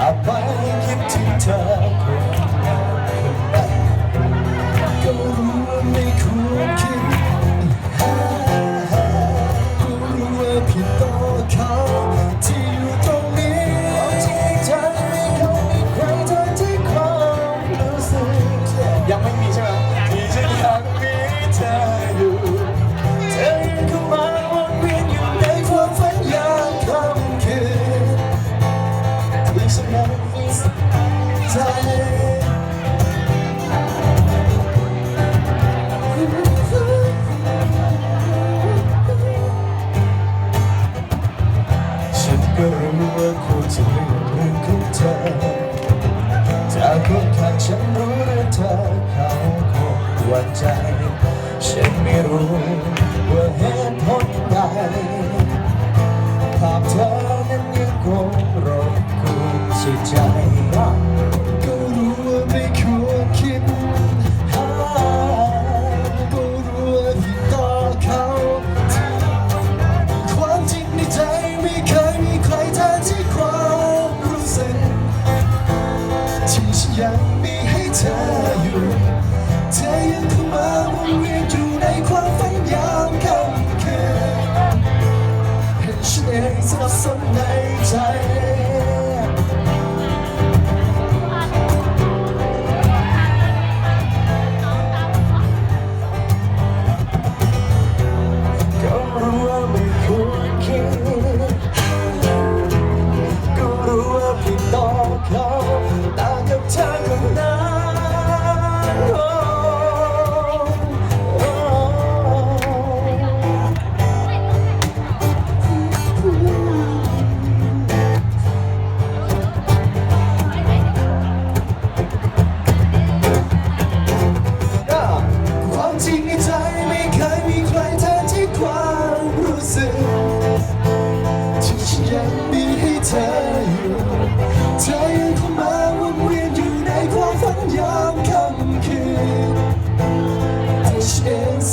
Apague 깊은 턱 เขาที่อยู่ตรงนี้ที่ใจไม่เคยมีใครเธอที่ความรู้สึกยังไม่มีใช่ไหมที่ฉันอยากมีเธออยู่เธอยังเข้ามาวนเวียนอยู่ในความฝันยามค่ำคืนที่ฉันนั้นมีใจ จะเลืองเรื่องของเธอจากคนข้างฉันรู้เรื่องเธอเขาคงหวั่นใจ ฉันไม่รู้ว่าเหตุผลใดภาพเธอนั้นยังคงรบกวนจิตใจ ยังมีให้เธออยู่เธอยังเข้ามาวนเวียนอยู่ในความฝันยามค่ำคืนเห็นฉันเองสับสนในใจ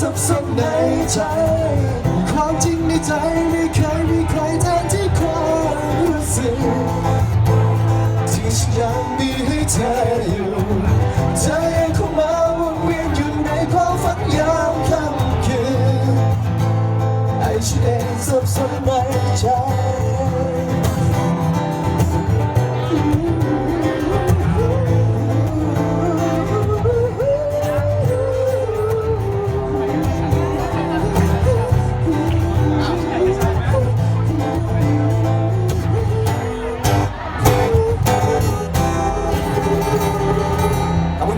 สับสนในใจ ความจริงในใจไม่เคยมีใครแทนที่ความรู้สึกที่ฉันยังมีให้เธออยู่เธอยังคงมาวนเวียนอยู่ในความฝันยามค่ำคืนไอ้ฉันเองสับสนในใจ